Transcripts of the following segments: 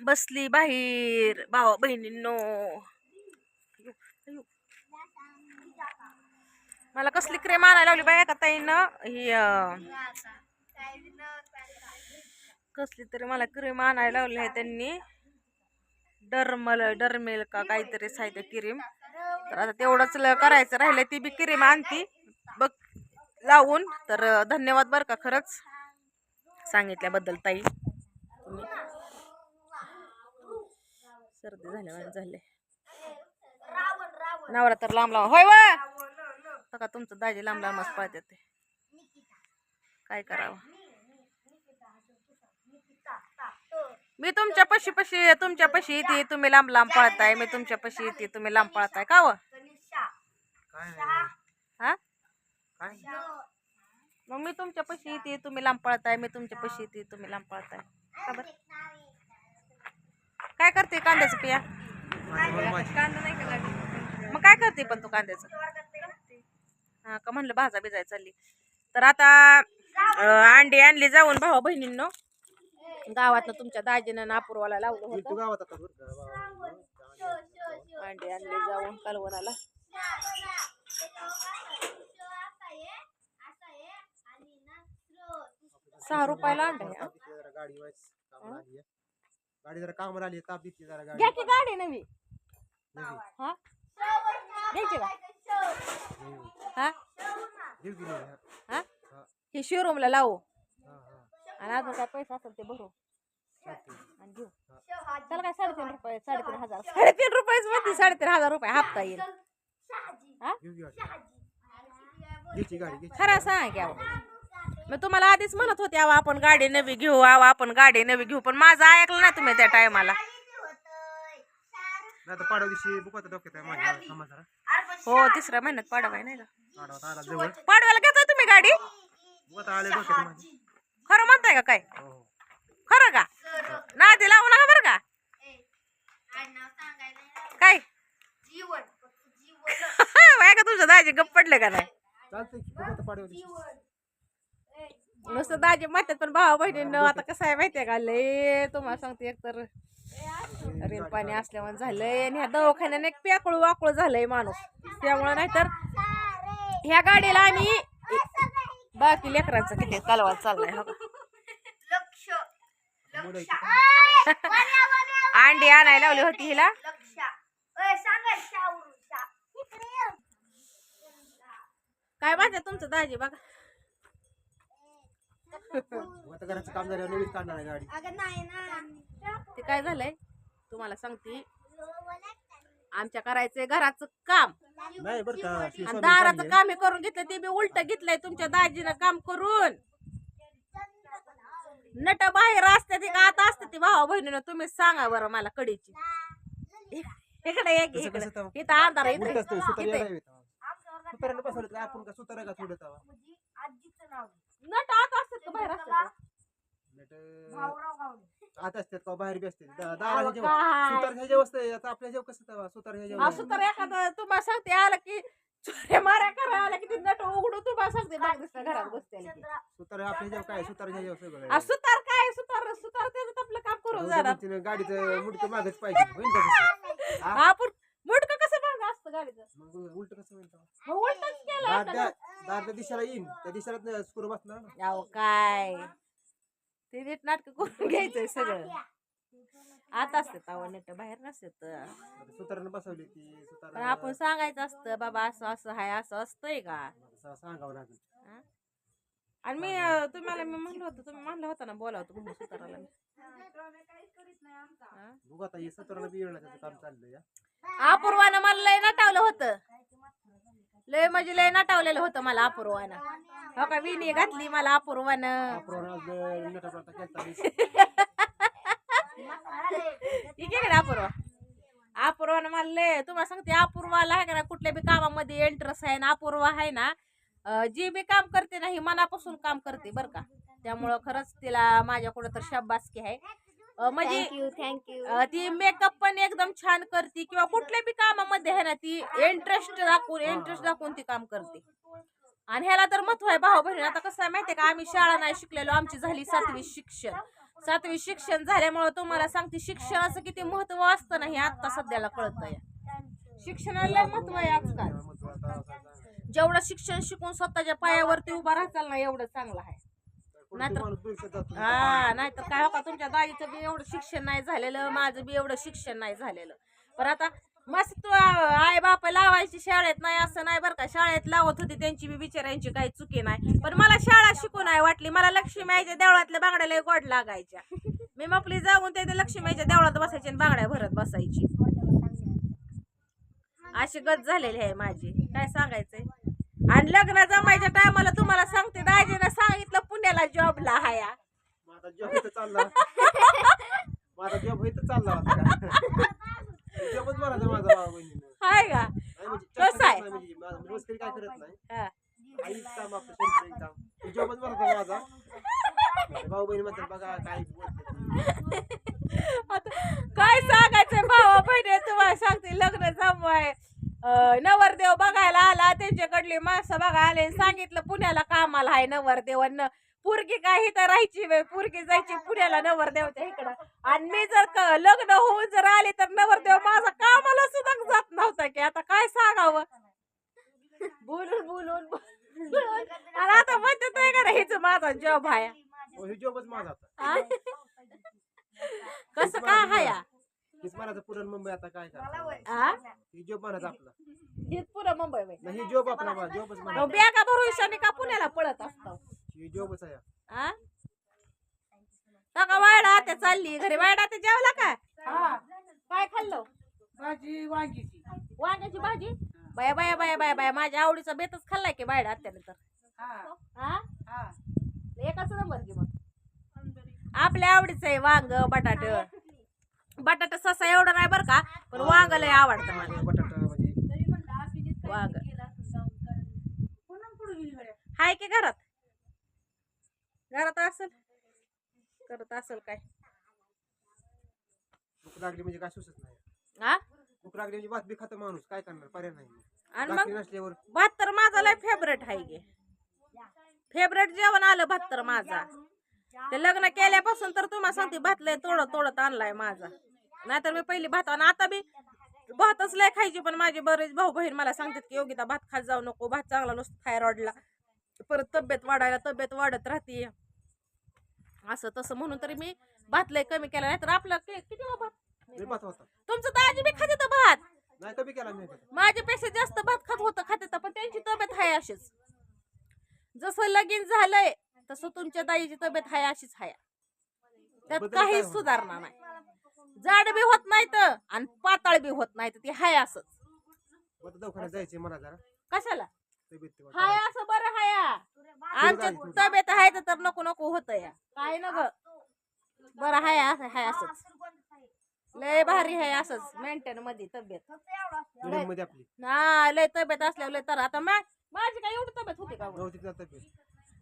बसली बाहेर भावा बहिणींनो. मला कसली क्रीम आणायला लावली बाया का ताईनं? ही कसली तरी मला क्रीम आणायला लावली आहे त्यांनी. डरमल डरमेल का काहीतरी साहित्य क्रीम तर आता तेवढंच ल- करायचं राहिलं ती बी क्रीम आणती. बघ लावून. तर धन्यवाद बरं का खरंच. सांगितल्याबद्दल ताई. सर्दी झाल्यावर झाले. नवरा तर लांब लांब. होय वा तुमचं दाजी लांब लांब मस्त पळतात ते. काय करावं? मी तुमच्या पशी पशी तुमच्या पशी येते. तुम्ही लांब लांब पळताय. मी तुमच्या पशी येते. तुम्ही लांब पळताय. का व? काय नाही हा? काय? मग मी तुमच्या पशी येते. तुम्ही लांब पळताय. मी तुमच्या पशी येते. तुम्ही लांब पळताय. का बरं? काय करते कांद्याचं पिया? बरं माझी मग काय करते पण तू कांद्याचं? हा का म्हणलं भाजा बिजाय चालली. तर आता अंडी आणली जाऊन भावा बहिणींनो. गावातनं तुमच्या दाजीनं नापूरवाला लावलं होतं. गावात का? अंडी आणली जाऊन कलवराला सहा रुपयाला अंडा गाडी जरा कामाला आली ताप देते जरा गाडी. घ्या की गाडी नवी. हा? का. हा? हा? हा, हे शोरूमला लावू. हा, हा. आणि अजून काय पैसा असेल ते भरू. चालतंय. आणि घेऊ. त्याला काय साडेतीन रुपये साडेतीन हजार. साडेतीन रुपयेच मध्ये साडेतीन हजार रुपये हप्ता येईल. हा? घेऊ की गाडी घ्यायची गाडी घ्यायची खरा सांग अहो. मी तुम्हाला आधीच म्हणत होते अहो आपण गाडी नवी घेऊ अहो आपण गाडी नवी घेऊ. पण माझं ऐकलं ना तुम्ही त्या टायमाला. नाही तर पाडवा दिवशी बुकाचा डोक्यात आहे माझ्या थांबा जरा. हो तिसऱ्या महिन्यात पाडवाय नाही का? पाडवा आला जवळ. पाडव्याला घेताय तुम्ही गाडी? आले डोक्यात खरं म्हणताय का काय? हो. हो खरं का? नादी लावू नका बरं का? काय? का तुझं दाजी गप्प पडले का नाही? चालतंय की बुकाचा पाडवा दिवशी. नुसतं दाजी म्हणतात पण भावा बहिणींनो आता कसं आहे माहितीये का? लय तुम्हाला सांगते एकतर. रेल पाणी असल्यामुळे झालंय आणि ह्या दवाखान्याने एक पेकळू वाकळू झालंय माणूस. त्यामुळे नाहीतर ह्या गाडीला आम्ही बाकी लेकरांचं किती कालवा चाललाय हो का. अंडी आणायला लावली होती हिला. काय म्हणते तुमचं दाजी बघा. आता घराचं काम झाल्यावर नवीन काढणार आहे गाडी. ते काय झालंय? तुम्हाला सांगते. आमच्या करायचंय घराचं काम. नाही बरं का आणि दाराचं काम हे करून घेतलं ते बी उलट घेतलंय तुमच्या दाजीनं काम करून. नट बाहेर असते ती का? आता असते ती भावा बहिणीनं. तुम्हीच सांगा बरं मला कडीची. इकडे इकडे? इथं अंधार आहे, उलट इथं असतं सुतार इथं. यायला येतं सुताराने बसवलं का आपण का सुतारा का थोडं तवा नट आत का बाहेर असतात नट आत असतात का बाहेर बी दा- काय? सुतार ह्याच्यावर असतं आता आपल्या जेव कसं तवा सुतार ह्याच्यावर असं तर एखादं तुम्हाला सांगते आलं की चोऱ्या माऱ्या करा आलं की ते नट उघडून तुम्हाला सांगते बाग दिसतं घरात बसते. सुतार आपल्या काय सुतार सगळं आहे. सुतार काय सुतार सुतार त्याचं आपलं काम उद्या जाणार गाडीचं मुडकं मागच पाहिजे होईन का तसं? हा? आपण कसं असतं गाडीचं मग उलट कसं होईल तेव्हा? मग उलटच केलं दार त्या दार त्या दिशेला येईन. त्या दिशेला स्क्रू बसणार ना. अहो काय? ते नीट नाटक करून घ्यायचंय सगळं. आता असते तवा नीट बाहेर नसते. सुतारानं बसवली ती पण सुतार आपण सांगायचं असतं बाबा असं असं हाय असं असतंय का? सांगावं लागेल. हा? आणि मी तुम्हाला मी म्हणलं होतं तुम्ही म्हणलं होतं ना बोलावतो म्हणून सुताराला. मी? बघू आता हे सुताराला बी येणार त्याचं काम चाललंय हा. अपूर्वानं मला लय नटावलं होतं. लय म्हणजे लय नटावलेलं होतं मला अपूर्वानं. हो का विणी घातली मला अपूर्वानं. आज नटापटा केलता इकडे अपूर्वा? अपूर्वानं मला लय तुम्हाला सांगते अपूर्वाला आहे का ना कुठल्या बी कामामध्ये इंटरेस्ट आहे ना अपूर्वा आहे ना जे बी काम करते ना ही मनापासून काम करते बरं का. त्यामुळं खरंच तिला माझ्याकडं तर शाबासकी आहे. म्हणजे थँक्यू ती मेकअप पण एकदम छान करते किंवा कुठल्या बी कामामध्ये आहे ना ती इंटरेस्ट दाखवून इंटरेस्ट दाखवून ती काम करते. आणि ह्याला तर महत्त्व आहे भाऊ बहीण. आता कसं आहे माहितीये का आम्ही शाळा नाही शिकलेलो आमची झाली सातवी शिक्षण. सातवी शिक्षण झाल्यामुळे तुम्हाला सांगते शिक्षणाचं किती महत्त्व असतं ना हे आता सध्याला कळतंय. शिक्षणाला महत्त्व आहे आजकाल महत्त्व आता असं- असं- जेवढं शिक्षण शिकून स्वतःच्या पायावरती उभा राहताल ना एवढं चांगलं आहे. नाहीतर-. हा नाहीतर काय हो का तुमच्या दाजीचं बी एवढं शिक्षण नाही झालेलं माझं बी एवढं शिक्षण नाही झालेलं. पण आता मस्त आई बाप लावायची शाळेत नाही असं नाही बरं का. शाळेत लावत होती त्यांची बी बिचाऱ्यांची काही चुकी नाही. पण मला शाळा शिकू नाही वाटली. मला लक्ष्मीआईच्या देवळातल्या बांगड्याला गोड लागायच्या. मी मपली जाऊन ते लक्ष्मीआईच्या देवळात बसायची आणि बांगड्या भरत बसायची. अशी गत झालेली आहे माझी. काय सांगायचंय? आणि लग्न जमायच्या टायमाला तुम्हाला सांगते दाजीनं सांगितलं पुण्याला जॉबला हाया. माझा जॉब इथं चालला. माझा जॉब इथं चालला होता जॉबच माझा बहिणीनं हाय का नाही म्हणजे कसं चर्चा आहे? करत नाही म्हणजे माझं मस्करी काय करत नाही हा. आईच काम आपलं शेतकरी काम जॉबच म्हणायचा माझा भाऊ बहिणी म्हणतात बघा काय बोलते ती. आता काय सांगायचंय भावा बहिणी तुम्हाला सांगते लग्न जमवाय अं, नवरदेव बघायला आला त्यांच्याकडली माणसं बघायला आले सांगितलं पुण्याला कामाला आहे नवरदेव अन पुरगी काय इथं राहायची बाई? पुरगी जायची पुण्याला नवरदेवच्या इकडं. आणि मी जर क- लग्न होऊन जर आले तर नवरदेव माझा कामाला सुद्धा जात नव्हता की. आता काय सांगावं? बोलून बोलून. आणि आता म्हणतात नाही का रे, हिचं माझा जॉब आहे. हो, हे हा? कसं काय हाया? हीच म्हणायचं पुरण मुंबई आता काय करणार? हा ही जॉब म्हणायचा आपला. हे पुरं मुंबई बाई नाही ही जॉब आपला जॉबच म्हणायचा. बॅगा भविष्याने का पुण्याला पळत असतो? ही जॉबच आहे. आ? का वाडा आता चालली. घरी वाडा आता जेवला का काय खाल्लं? भाजी वांगीची वांग्याची भाजी? बाया बाया बाया बाया बाया. माझ्या आवडीचा बेतच खाल्लाय की बायडा आत्यानंतर. हा. हा हा. एकच नंबर की मग. आपल्या आवडीचं आहे वांग बटाट. बटाटा ससा एवढा नाही बरं का पण वांग लय आवडतं मला. बटाटा म्हणजे? वांग. हाय की घरात? घरात असेल? करत असेल काय? भूक लागली म्हणजे काय सुचत नाही. हा भूक लागली म्हणजे भात बी खातं माणूस काय करणार? पर्याय नाही. आणि भाकरी मग नसल्यावर. भात तर माझा लय फेवरेट आहे गे. फेवरेट जेवण आलं भात तर माझा. ते लग्न केल्यापासून तर तुम्हाला सांगते भात लय तोडत तोडत आणलाय माझा. नाहीतर मी पहिली भात आणि आता बी भातच लय खायची पण माझे बरेच भाऊ बहीण मला सांगतात की योगिता भात खात जाऊ नको भात चांगला नसतो थायरॉइडला परत तब्येत वाढायला तब्येत वाढत राहते. असं तसं म्हणून तरी मी भात लय कमी केला नाही तर आपला किती हो भात? तुमचं दाजी बी खाते तर भात. माझ्यापेक्षा जास्त भात खात होतं खाते तर पण त्यांची तब्येत आहे अशीच. जसं लगीन झालंय तसं तुमच्या दाईची तब्येत आहे अशीच आहे त्यात काहीच? सुधारणा नाही. जाड बी होत नाही तर आणि पाताळ बी होत नाही तर ती हाय असंच. दवाखान्यात जायचे मला जरा. कशाला? तब्येत तेव्हा हाय. असं बरं हाया आमच्या. तब्येत आहे तर नको नको होत या. काय न ग. बरं हाय असं हाय असंच. लय भारी आहे असंच मेंटेन मध्ये तब्येत. मिडियममध्ये आपली. ना लय तब्येत असल्यावर लय तर आता मा- माझी काय एवढी तब्येत होती का तब्येत.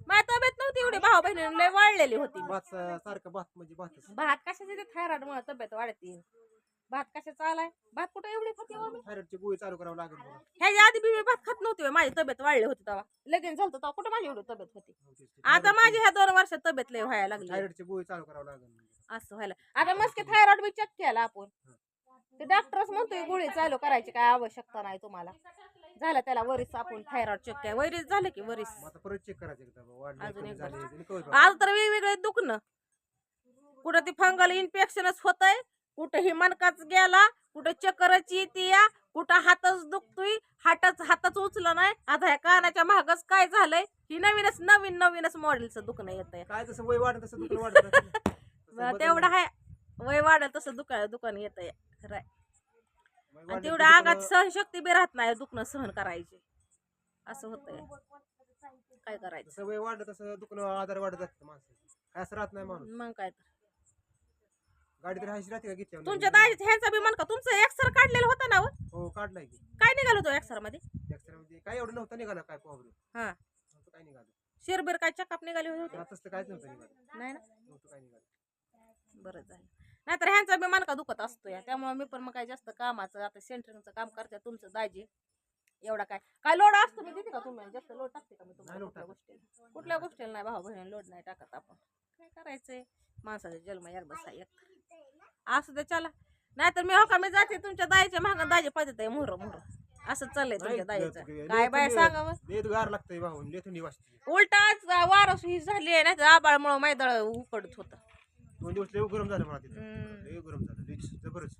माझी तब्येत नव्हती एवढी. भाऊ बहिणी लय वाढलेली होती. भात सारखं भात म्हणजे भातच. भात कशाची थायरॉइड मुळे तब्येत वाढते. भात कशाचा आलाय? भात कुठे एवढी खाते हो मी थायरॉइडची गोळी चालू करावं लागेल. ह्याच्या आधी बी भात खात नव्हती. माझी तब्येत वाढली होती तेव्हा. लगेच झालं तेव्हा. कुठे माझी एवढी तब्येत होती? ती. आता माझी ह्या दोन वर्षात तब्येत लय व्हायला लागली. थायरॉइडची गोळी चालू करावं लागेल असं व्हायला. आता मस्त थायरॉइड बी चेक केला आपण. ते डॉक्टरच म्हणतोय गोळी चालू करायची काय आवश्यकता नाही तुम्हाला. झालं त्याला वरीस आपण थायरॉइड चेक केला वरीस झालं की वरीस? मग आता परत चेक करायचं एकदा मग वाढले अजून कमी एकदा. झाले आणि कळत आज तर वेगवेगळे दुखणं. कुठं ती फंगल इन्फेक्शनच होतंय कुठं ही मनकाच गेला कुठं चक्करच येते या कुठं हातच दुखतोय हातच हातच उचलं नाही. आता ह्या कानाच्या महागच काय झालंय? ही नवीनच नवीन नवीनच मॉडेलचं दुखणं येतंय. काय तसं वय वाढत तसं दुखणं वाढत. तेवढं. आहे वय वाढेल तसं दुकान दुकान येतंय. खरंय. वय आणि तेवढं दुखणं- सहनशक्ती बी राहत नाही दुखणं सहन करायची. असं होतंय. काय करायचं? जसं वय वाढलं तसं दुखणं आजार वाढत जातं माणसं काय असं राहत नाही माणूस. मग काय तर. गाडी तर राहते का घेतल्यावर तुमच्या दाजीत ह्यांचा बी का तुमचं एक्सर काढलेलं होतं ना हो? हो काढलाय की. काय निघालं होतं एक्सरमध्ये? एक्सरे मध्ये काय एवढं नव्हतं निघालं काय प्रॉब्लेम हा. नव्हतं काय निघालं. शिरबीर काय चकअप निघाले होते? आता तसं काहीच नव्हतं निघालं. नाही ना? नव्हतं काय निघालं. बरं झालं. नाहीतर ह्यांचा बी मनका दुखत असतो या. त्यामुळे मी पण मग काय जास्त कामाचं आता सेंटरिंगचं काम करते तुमचं दाजी. एवढा काय. काय लोड असतो मी देते का तुम्ही? जास्त लोड टाकते का मी तुम्हाला कुठल्या गोष्टीला? कुठल्या गोष्टीला नाही भाऊ बहीण लोड नाही टाकत आपण. काय करायचंय? माणसाचा जन्म एकदाच आहे एक. असू दे चला. नाहीतर मी हो का मी जाते तुमच्या दाईच्या महाग दाजी पाहिजे आहे मोहर मोहर असं चाललंय तुमच्या दाईचं. काय बाय सांगावं? लागतंय भाऊन लेथून वाजते उलटा आज वारस ही झाली आहे नाही तर आबाळमुळं मैदळ उकडत होतं. दिवस लय गरम झालं मला तिथं हम्म. लय गरम झालं लय जबरच